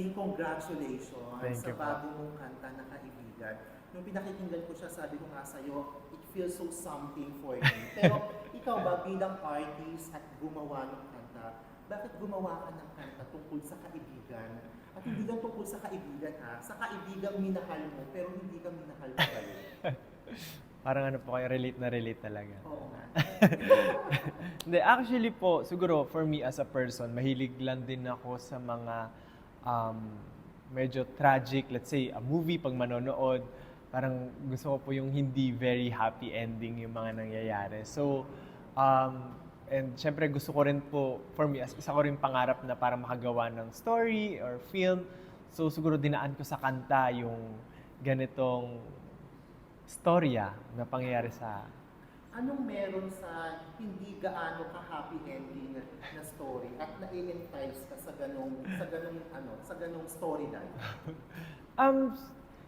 Christine, congratulations Thank sa you bago mong kanta na kaibigan. Nung pinakikinggan ko siya, sabi ko nga sa'yo, it feels so something for me. Pero ikaw ba bilang artist at gumawa ng kanta, bakit gumawa ka ng kanta tungkol sa kaibigan? At hindi lang tungkol sa kaibigan ha, sa kaibigang minahal mo, pero hindi ka minahal pa kayo. Parang ano po kayo, relate na relate talaga. Oo nga. Hindi, actually po, siguro for me as a person, mahilig lang din ako sa mga um, medyo tragic, let's say, a movie pag manonood, parang gusto ko po yung hindi very happy ending yung mga nangyayari. So, um, and syempre gusto ko rin po, for me, as isa ko rin pangarap na para makagawa ng story or film. So, siguro dinaan ko sa kanta yung ganitong storya na pangyayari sa Anong meron sa hindi gaano ka-happy ending na story at na-entice ka sa ganong, sa ganong, ano, sa ganong storyline? Um,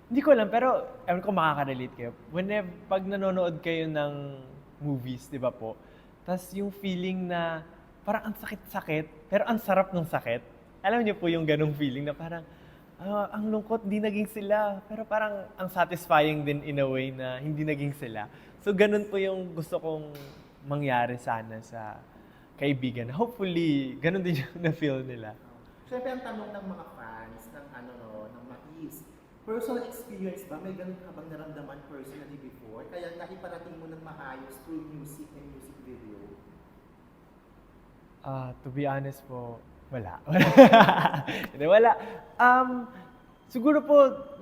hindi ko alam, pero ewan ko makaka-relate kayo. Whenever, pag nanonood kayo ng movies, di ba po, tas yung feeling na parang ang sakit-sakit, pero ang sarap ng sakit. Alam niyo po yung ganong feeling na parang, ah, ang lungkot, di naging sila. Pero parang ang satisfying din in a way na hindi naging sila. So ganun po yung gusto kong mangyari sana sa kaibigan. Hopefully, ganun din yung na-feel nila. Siyempre, ang tanong ng mga fans ng ano no, ng Mais, personal experience ba? May ganun ka bang naramdaman personally before? Kaya naiparating mo ng maayos through music and music video? Ah, to be honest po, wala. Hindi, wala. Um, siguro po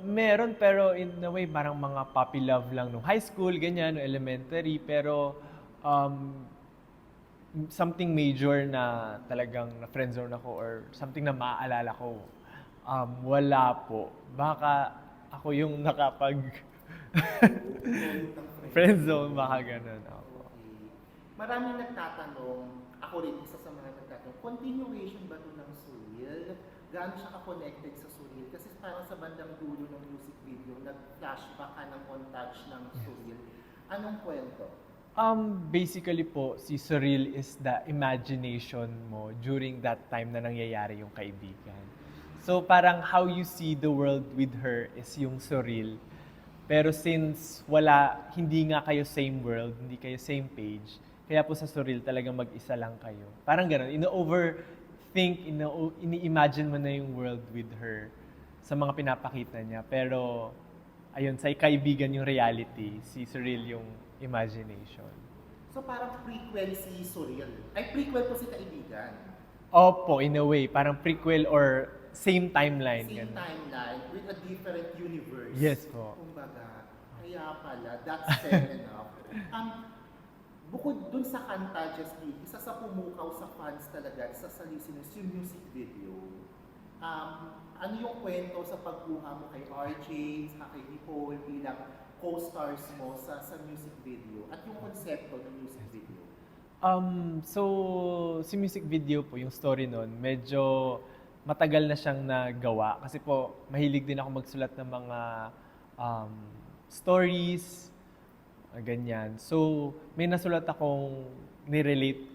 meron pero in a way parang mga puppy love lang nung high school, ganyan, nung elementary. Pero um, something major na talagang na friendzone ako or something na maaalala ko, um, wala po. Baka ako yung nakapag friendzone, baka ganun. Okay. Maraming nagtatanong, ako rin isa sa mga nagtatanong, continuation ba ito ng? Gaano siya ka-connected sa Surreal? Kasi parang sa bandang dulo ng music video, nag-flashback ka ng on-touch ng Surreal. Anong kwento? Um, basically po, si surreal is the imagination mo during that time na nangyayari yung kaibigan. So parang how you see the world with her is yung surreal. Pero since wala, hindi nga kayo same world, hindi kayo same page, kaya po sa surreal talagang mag-isa lang kayo. Parang gano'n, ino-overthink, ino- ini-imagine mo na yung world with her sa mga pinapakita niya. Pero, ayun, sa kaibigan yung reality, si surreal yung imagination. So parang prequel si Surreal. Ay, prequel po si Kaibigan. Opo, in a way, parang prequel or same timeline. Same ganun. timeline with a different universe. Yes po. Kumbaga, kaya pala, that's fair enough. Um, bukod dun sa kanta, Justine, isa sa pumukaw sa fans talaga, isa sa listeners, yung music video. Um, ano yung kwento sa pagkuha mo kay RJ, sa kay Nicole bilang co-stars mo sa sa music video at yung konsepto ng music video? Um, so, si music video po, yung story nun, medyo matagal na siyang nagawa. Kasi po, mahilig din ako magsulat ng mga um, stories, ah, ganyan. So, may nasulat akong nirelate,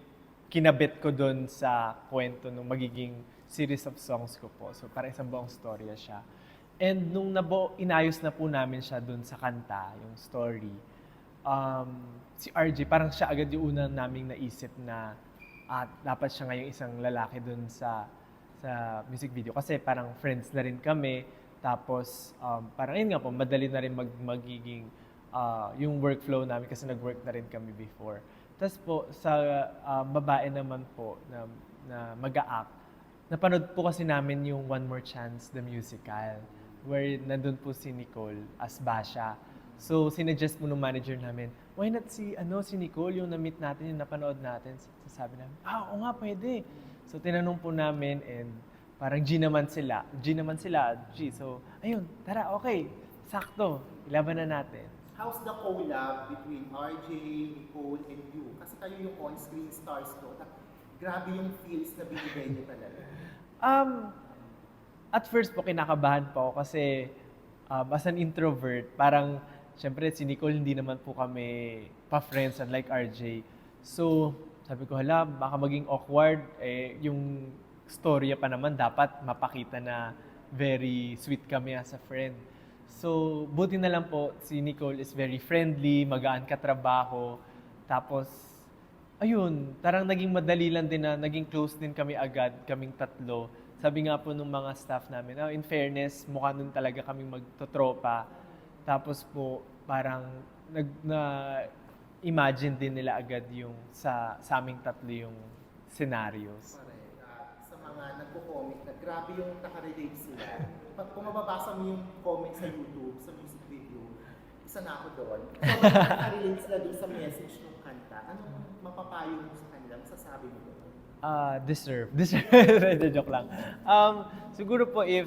kinabit ko doon sa kwento ng magiging series of songs ko po. So, para isang buong storya siya. And nung nabuo, inayos na po namin siya doon sa kanta, yung story, um, si RJ, parang siya agad yung unang naming naisip na at dapat siya ngayong isang lalaki doon sa sa music video kasi parang friends na rin kami tapos um, parang yun nga po madali na rin mag, magiging ah, yung workflow namin kasi nag-work na rin kami before tapos po sa ah, babae naman po na, na mag-a-act napanood po kasi namin yung One More Chance the musical where nandun po si Nicole as Basha So, sinuggest mo ng manager namin, why not si, ano, si Nicole, yung na-meet natin, yung napanood natin. So, sabi namin, ah, oo nga, pwede. So, tinanong po namin and parang G naman sila. G naman sila, G. So, ayun, tara, okay, sakto, ilaban na natin. How's the collab between RJ, Nicole, and you? Kasi kayo yung on-screen stars. At grabe yung feels na binigay niyo talaga. Um, at first po, kinakabahan po ako kasi um, as an introvert, parang, syempre, si Nicole, hindi naman po kami pa-friends, unlike RJ. So, sabi ko, hala, baka maging awkward. Eh, yung storya pa naman, dapat mapakita na very sweet kami as a friend. So, buti na lang po, si Nicole is very friendly, magaan katrabaho. Tapos, ayun, tarang naging madali lang din na naging close din kami agad, kaming tatlo. Sabi nga po nung mga staff namin, "Ah, in fairness, mukha nun talaga kaming magtotropa. Tapos po, parang nag, na imagine din nila agad yung sa, sa aming tatlo yung scenarios. Correct. Mga nagko-comment na grabe yung nakarelate sila. Pag kung mo yung comment sa YouTube, sa music video, isa na ako doon. So, nakarelate sila doon sa message ng kanta. Anong mapapayo mo sa kanila? Masasabi mo doon? Ah, deserve. Deserve. joke lang. Um, siguro po if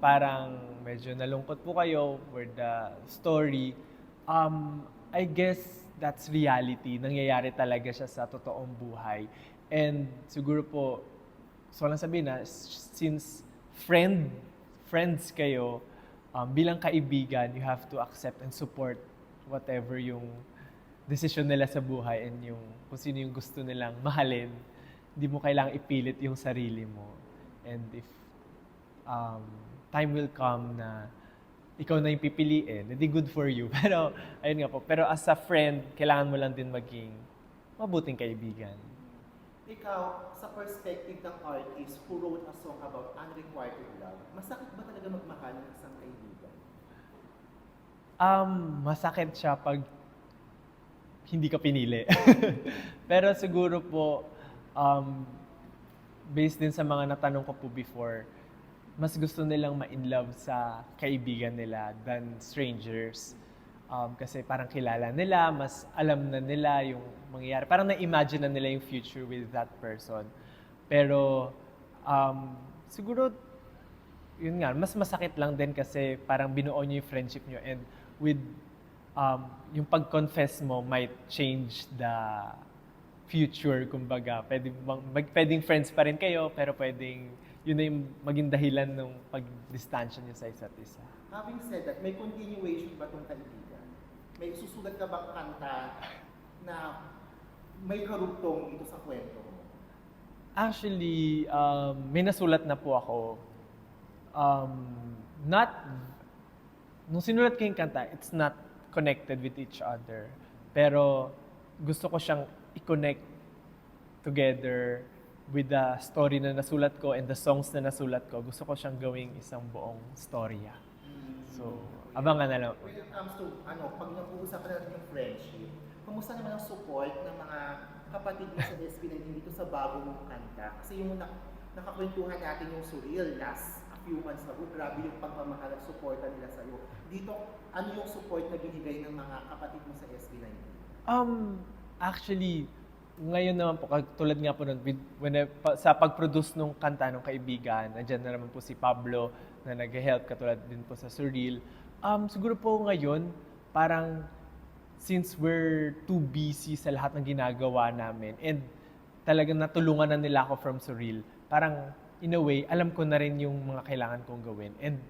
parang medyo nalungkot po kayo for the story, um, I guess that's reality. Nangyayari talaga siya sa totoong buhay. And siguro po, so lang sabihin na, since friend, friends kayo, um, bilang kaibigan, you have to accept and support whatever yung decision nila sa buhay and yung kung sino yung gusto nilang mahalin. Hindi mo kailangang ipilit yung sarili mo. And if um, time will come na ikaw na yung pipiliin, edi good for you. Pero, ayun nga po. Pero as a friend, kailangan mo lang din maging mabuting kaibigan. Ikaw, sa perspective ng artist who wrote a song about unrequited love, masakit ba talaga magmahal ng isang kaibigan? Um, masakit siya pag hindi ka pinili. Pero siguro po, um, based din sa mga natanong ko po before, mas gusto nilang ma-in love sa kaibigan nila than strangers. Um, kasi parang kilala nila, mas alam na nila yung mangyayari. Parang na-imagine na nila yung future with that person. Pero um, siguro yun nga, mas masakit lang din kasi parang binuo niyo yung friendship niyo and with um, yung pag-confess mo might change the future, kumbaga. Pwede, mag, pwedeng friends pa rin kayo, pero pwedeng yun na yung maging dahilan ng pag-distansya niyo sa isa't isa. Having said that, may continuation ba itong kaibigan? May susulat ka bang kanta na may karugtong dito sa kwento mo? Actually, um, may nasulat na po ako. Um, not, nung sinulat ko yung kanta, it's not connected with each other. Pero gusto ko siyang i-connect together with the story na nasulat ko and the songs na nasulat ko. Gusto ko siyang gawing isang buong storya. So, abangan na lang. When it comes to, ano, pag nag-uusapan natin yung friendship, kumusta naman ang support ng mga kapatid mo sa SB19 dito sa bago mong kanta? Kasi yung na, nakakwentuhan natin yung surreal last a few months ago, grabe yung pagmamahal at supportan nila sa'yo. Dito, ano yung support na binigay ng mga kapatid mo sa SB19? Um, actually, ngayon naman po, tulad nga po nun, when I- pa- sa pag-produce nung kanta ng kaibigan, nandiyan na naman po si Pablo na nag-help, katulad din po sa Surreal. Um, siguro po ngayon, parang since we're too busy sa lahat ng ginagawa namin and talagang natulungan na nila ako from Surreal, parang in a way, alam ko na rin yung mga kailangan kong gawin. And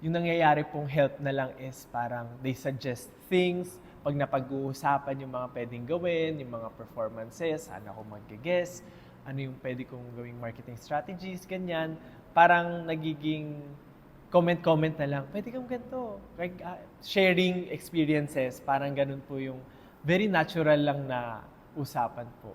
yung nangyayari pong help na lang is parang they suggest things, pag napag-uusapan yung mga pwedeng gawin, yung mga performances, saan ako mag-guess, ano yung pwede kong gawing marketing strategies, ganyan. Parang nagiging comment-comment na lang, pwede kang ganito. Like, ah, sharing experiences, parang ganun po yung very natural lang na usapan po.